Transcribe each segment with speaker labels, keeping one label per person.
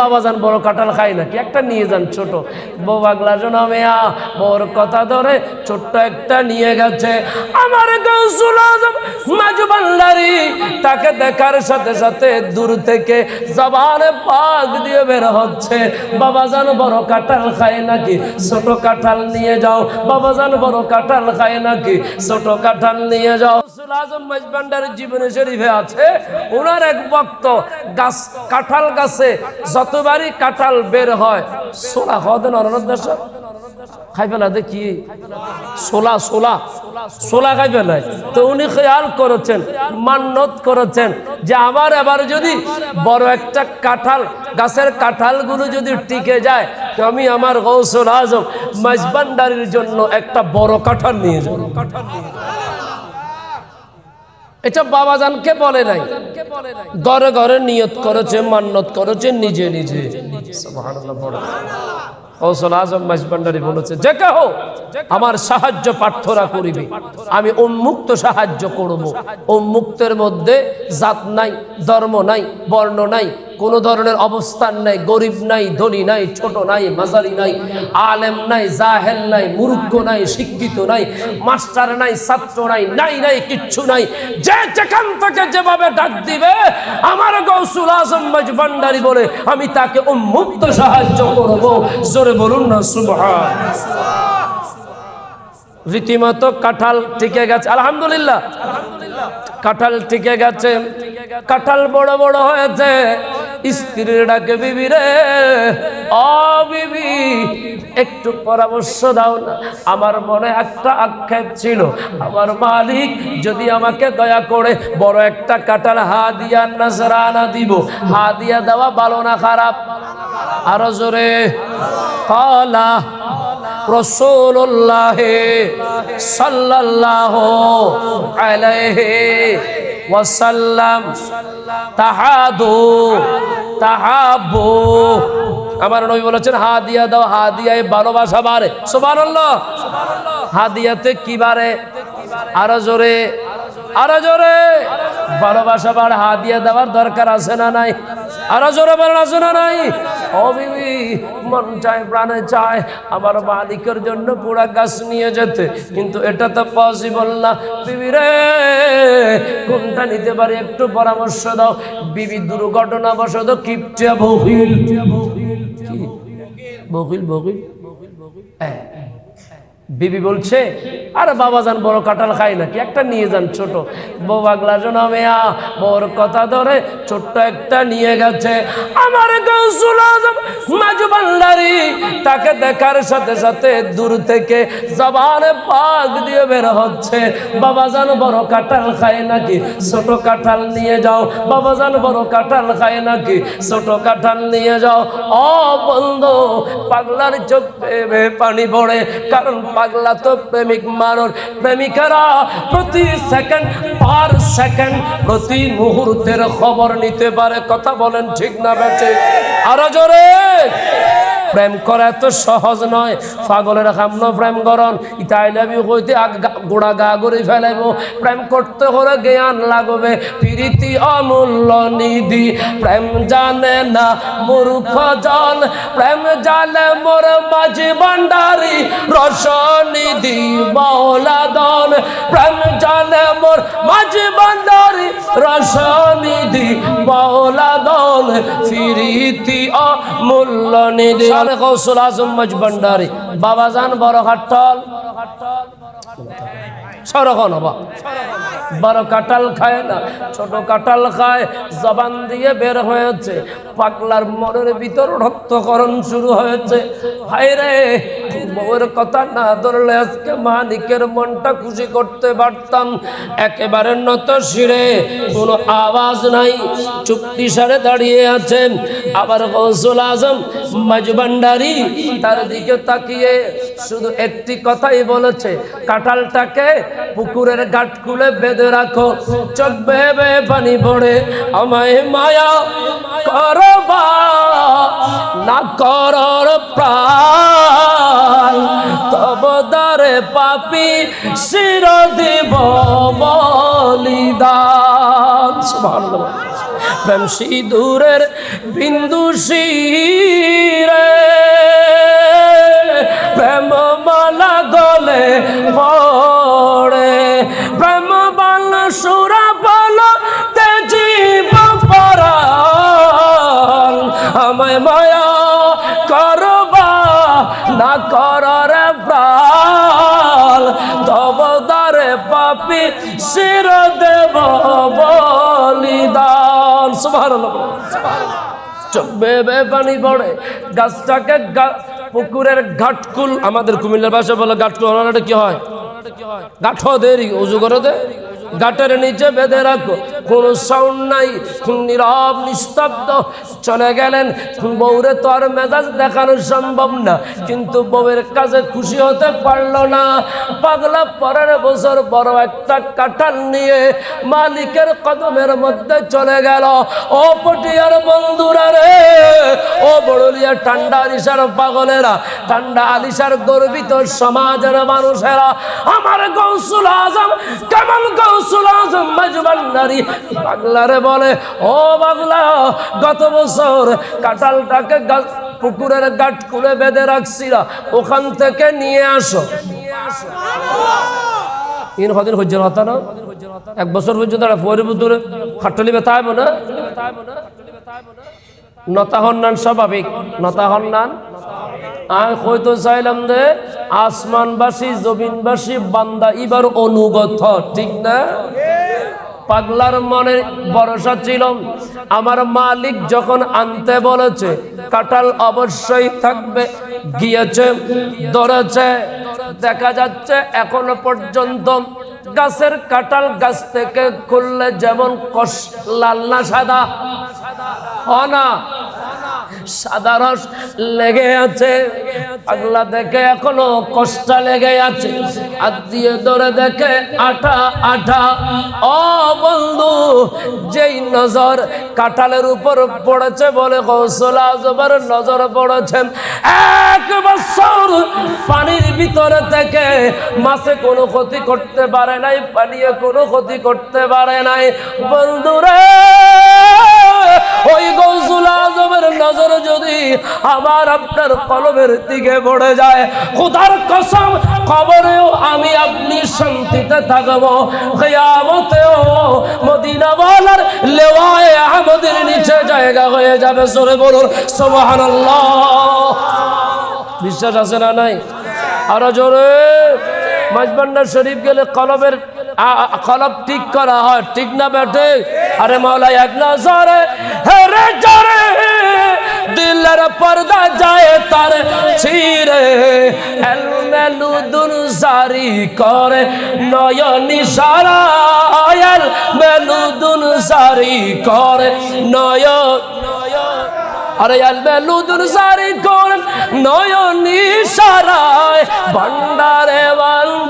Speaker 1: বাবা যান বড় কাঁঠাল খাই নাকি? একটা নিয়ে যান ছোট। বউ শোনা মেয়া, বউর কথা ধরে ছোট্ট একটা নিয়ে গেছে। আমার গৌসুল আজম মাজবান্ডারি তাকে দেখার সাথে সাথে দূর থেকে জবানে পাক দিয়ে বের হচ্ছে। বাবা জান বড় কাঁঠাল খায় নাকি? ছোট কাঁঠাল নিয়ে যাও। বাবা জান বড় কাঁঠাল খায় নাকি? ছোট কাঁঠাল নিয়ে যাও। গৌসুল আজম মাজবান্ডারের জীবনে শরীফে আছে, ওনার এক ভক্ত গাছ কাঁঠাল গাছে যতবারই কাঁঠাল বের হয় সোলা খাওয়া দেন অনারদ খাই ফেলা দেখি। সোলা সোলা সোলা খাই ফেলায় তো উনি খেয়াল করেছেন মান্যত করেছেন যে আমার এবার যদি বড় একটা কাঁঠাল, গাছের কাঁঠালগুলো যদি টিকে যায়, তো আমি আমার গৌসল আজম মাইজবান্ডারির জন্য একটা বড় কাঁঠাল নিয়ে যাব। এটা বাবা জানকে বলে নাই। ঘরে ঘরে নিয়ত করেছে মান্যত করেছে নিজে নিজে। কৌশল আজম মাইজবান্ডারি বলেছে যে কেহ আমার সাহায্য প্রার্থনা করিবে আমি উন্মুক্ত সাহায্য করব। উন্মুক্তের মধ্যে জাত নাই ধর্ম নাই বর্ণ নাই কোনো ধরনের অবস্থান নাই, গরিব নাই, ধনী নাই, ছোট নাই মাজারি নাই, আলেম নাই, জাহেল নাই, মূর্খ নাই, শিক্ষিত নাই, মাস্টার নাই, ছাত্র নাই নাই নাই, কিচ্ছু নাই। যে যেখান থেকে যেভাবে ডাক দিবে, আমার গৌসুল আজম ভান্ডারি বলে, আমি তাকে উন্মুক্ত সাহায্য করব। জোরে বলুন না, সুবহান। রীতিমতো কাঁঠাল টিকে গেছে, আলহামদুলিল্লাহ। কাঁঠাল টিকে গেছে। কাঁঠাল বড় বড় হয়েছে। স্ত্রীর ডাকে, বিবি রে অ বিবি, একটু পরামর্শ দাও না। আমার মনে একটা আক্ষেপ ছিল। আমার মালিক যদি আমাকে দয়া করে বড় একটা কাঁঠাল হা দিয়া নাজরানা দিব। হা দিয়া দেওয়া ভালো না খারাপ? আরও জোরে। কলা রসুল্লাহ সাল্লাল্লাহ আলাইহি ওয়াসাল্লাম তাহাদু তাহাবু আমার নবী বলেছেন, হা দিয়া দাও, হা দিয়ায় ভালোবাসা বাড়ে। হা দিয়াতে কি বাড়ে? আরও জোরে আরও জোরে। ভালোবাসা বাড়ে হাদিয়া দেওয়ার দরকার আছে না নাই? আরও জোরে বলেন, আছে না নাই? মন চায়, প্রাণে চায়, আমার মালিকের জন্য পুরা গাছ নিয়ে যেতে। কিন্তু এটা তো পসিবল না। বিবি রে, কোনটা নিতে পারে? একটু পরামর্শ দাও। বিবি দুর্ঘটনা বসত কিপটা বহিল। বহিল বহিল বহিল। হ্যাঁ। বিবি বলছে, আরে বাবা যান, বড় কাঁঠাল খাই নাকি? একটা নিয়ে যান ছোট। পাগলা শোনা মেয়া, বউর কথা ধরে ছোট্ট একটা নিয়ে গেছে। আমার তাকে দেখার সাথে সাথে দূর থেকে জবানে পাক দিয়ে বের হচ্ছে। বাবা যান, বড় কাঁঠাল খায় নাকি? ছোট কাঁঠাল নিয়ে যাও। বাবা যান, বড় কাঁঠাল খায় নাকি? ছোট কাঁঠাল নিয়ে যাও। ও বন্ধু, পাগলার চোখ পানি পড়ে, কারণ পাগলা তো প্রেমিক মানুষ প্রেমিকারা প্রতি সেকেন্ড, পার সেকেন্ড প্রতি মুহূর্তের খবর নিতে পারে। কথা বলেন ঠিক না বেঁচে আরও জোরে। প্রেম করা এত সহজ নয়। পাগলের সামনে প্রেম করন ইতা আই লাভ ইউ কইতে আগ- গোড়া গা গড়ি ফেলাইব। প্রেম করতে হলে জ্ঞান লাগবে, প্রীতি অমূল্য নিধি। প্রেম জানে না মূর্খ জন। প্রেম জানে মোর মাঝি ভান্ডারি। রস মৌলাদন জানে মোর মাঝে ভান্ডারি রসনিধি মৌলাদন ফিরিতি দন মূল্য নিধি কৌশল আজম মজ ভান্ডারি বাবা যান বড় হাট্টল সরকন হবা বড় কাঁঠাল খায় না, ছোট কাঁঠাল খায়। জবান দিয়ে বের হয়েছে। পাগলার মনের ভিতর রক্তকরণ শুরু হয়েছে। হায় রে, বউয়ের কথা না ধরলে আজকে মালিকের মনটা খুশি করতে পারতাম। একেবারে নত শিরে, কোনো আওয়াজ নাই। চুক্তি সারে দাঁড়িয়ে আছেন। আবার গৌসুল আজম মাজবান্ডারি তার দিকে তাকিয়ে শুধু একটি কথাই বলেছে, কাঁঠালটাকে পুকুরের গাট খুলে বেঁধে রাখো, চোখ বেয়ে পানি পড়ে। আমায় মায়া করবা না করর প্রাণ তব দারে পাপি শির দিব বলিদান প্রেম সিঁদুরের বিন্দু আমায় মায়া করবা না করর প্রাল তবদারে পাপি শির দেব বলিদান। সুবহানাল্লাহ। চব্বে বে পানি পড়ে। গাছটাকে পুকুরের ঘাটকুল, আমাদের কুমিল্লার ভাষা বলে ঘাটকুল, ওনারা কি হয়? গাঠো দেরি, উজু করে দে। গাটের নিচে বেঁধে রাখো। কোন সাউন্ড নাই নীরব, নিস্তব্ধ, চলে গেলেন। বউরে তো আর মেজাজ দেখানো সম্ভব না, কিন্তু বউয়ের কাছে খুশি হতে পারল না। পাগলা পরের বছর বড় একটা কাঁঠাল নিয়ে মালিকের কদমের মধ্যে চলে গেল। ও পটিয়ার বন্ধুরা রে, ও বড়লিয়া ঠান্ডা আলিশার পাগলেরা, ঠান্ডা আলিশার গর্বিত সমাজের মানুষেরা। আমার গৌসুল আজম, কেমন গৌসুল আজম মেজবান্ডারি পাগলারে বলে, ও পাগলা, গত বছর কাঁঠালটাকে পুকুরের গাট খুলে বেঁধে রাখছিলা, ওখান থেকে নিয়ে আসো। এক খাটলি নতা নতা চাইলাম আসমানবাসী, জমিনবাসী, বান্দা ইবার অনুগত, ঠিক না? পাগলার মনে ভরসা ছিল। আমার মালিক যখন আনতে বলেছে কাটাল অবশ্যই থাকবে, গিয়েছে, ধরেছে, দেখা যাচ্ছে এখনও পর্যন্ত গাছের কাটাল গাছ থেকে খুললে যেমন কষ, লাল না সাদা। হ না। সাদা রস লেগে আছে। পাগলা দেখে এখনও কষ্ট লেগে আছে। আর দিয়ে ধরে দেখে আঠা আঠা। ও বন্ধু, যেই নজর কাঁঠালের উপর পড়েছে বলে কৌশল আজবার নজর পড়েছে। এক বছর পানির ভিতরে থেকে মাছে কোনো ক্ষতি করতে পারে নাই, পানিয়ে কোনো ক্ষতি করতে পারে নাই। বন্ধুরে, ওই আজমের নজর যদি আমার আপনার কলমের দিকে পড়ে যায়, খোদার কসম খবরেও আমি আপনি শান্তিতে থাকব। কেয়ামতেও মদিনাওয়ালার লেওয়ায় আমাদের নিচে জায়গা হয়ে যাবে সরে বলুন, সুবহানাল্লাহ। বিশ্বাস আছে না নাই? আরও জোরে। মাঝবান্ডার শরীফ গেলে আ- কলব ঠিক করা হয়, ঠিক না বেটে আরে মাওলা এক নজরে হেরে জরে! ছিরে এলমেলু দুন জারি করে, নয়নি সারা এলমেলু দুন জারি করে নয়ন আরে আলবেলুদুর সারি করে, নয়নি সারায়, ভান্ডারে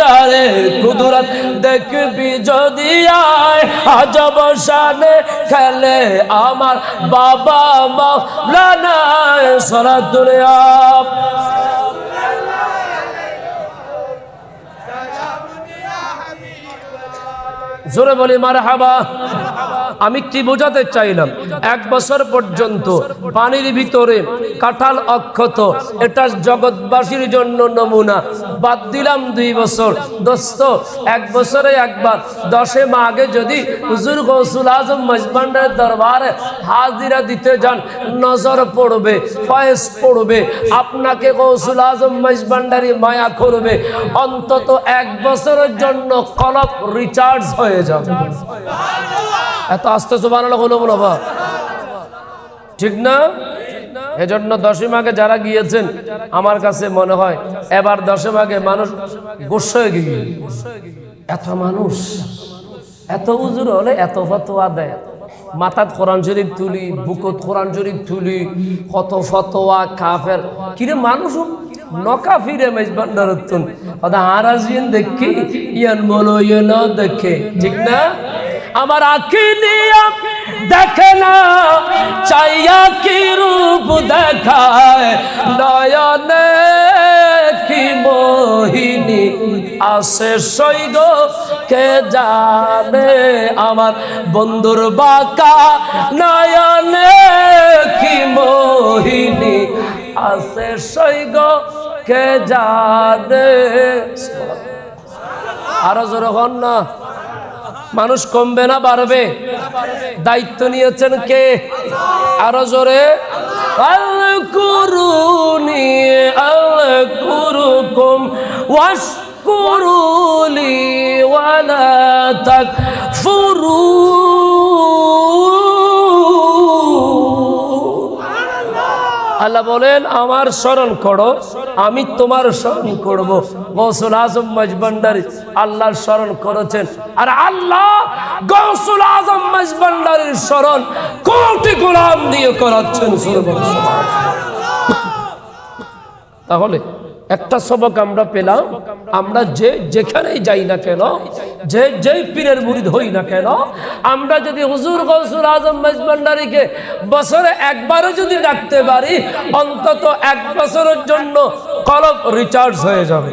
Speaker 1: ভান্ডারে কুদরত দেখবি যদি আয়, আজব শানে খেলে আমার বাবা মাওলানা সরাতুল দুনিয়া জোরে বলি মার হাবা আমি কি বোঝাতে চাইলাম। এক বছর পর্যন্ত পানির ভিতরে কাঁঠাল অক্ষত। এটা জগৎবাসীর জন্য নমুনা। বাদ দিলাম দুই বছর। দোস্ত, এক বছরে একবার। দশে মা আগে যদি হুজুর গৌসুল আজম মজবান্ডার দরবারে হাজিরা দিতে যান, নজর পড়বে ফয়েস পড়বে। আপনাকে গৌসুল আজম মজবান্ডারি মায়া করবে। অন্তত এক বছরের জন্য কলপ রিচার্জ হয়ে যাবে। এত আস্তে সুবান হলো বাবা। ঠিক না? এজন্য দশম আগে যারা গিয়েছেন, আমার কাছে মনে হয় এবার দশম আগে মানুষ গোস্ব গিয়ে এত মানুষ, এত উজুর হলে এত ফতোয়া দেয়। মাথাত কোরআন শরীফ তুলি, বুকত কোরআন শরীফ তুলি, কত ফতোয়া, কাফের। কিরে মানুষ নকা ফিরে মেজবান্ডারতুন অদা হারাজিন দেখি, ইয়ান মলো ইয়েন দেখে। ঠিক না? আমার আখি নিয়া দেখে না, চাইয়া কি রূপ দেখায়? নয়নে কি মোহিনী আসে সৈগ? কে জানে আমার বন্ধুর বাকা? নয়নে কি মোহিনী আসে সৈগ? কে জানে? আরও জোরে না। মানুষ কমবে না বাড়বে? দায়িত্ব নিয়েছেন কে? আরও জোরে। ওয়াশকুরুলি, ওয়ালা আল্লাহ বলেন, আমার স্মরণ করো। আমি তোমার স্মরণ করব। গৌসুল আজম মজবন্ডারি আল্লাহর স্মরণ করেছেন। আর আল্লাহ গৌসুল আজম মজবন্ডারির স্মরণ কোটি গোলাম দিয়ে করাচ্ছেন তাহলে একটা সবক আমরা পেলাম। আমরা যে যেখানেই যাই না কেন, যে যেই পীরের মুরিদ হই না কেন, আমরা যদি হুজুর গৌসুল আজম মেজবান্ডারিকে বছরে একবারও যদি ডাকতে পারি, অন্তত এক বছরের জন্য কলব রিচার্জ হয়ে যাবে।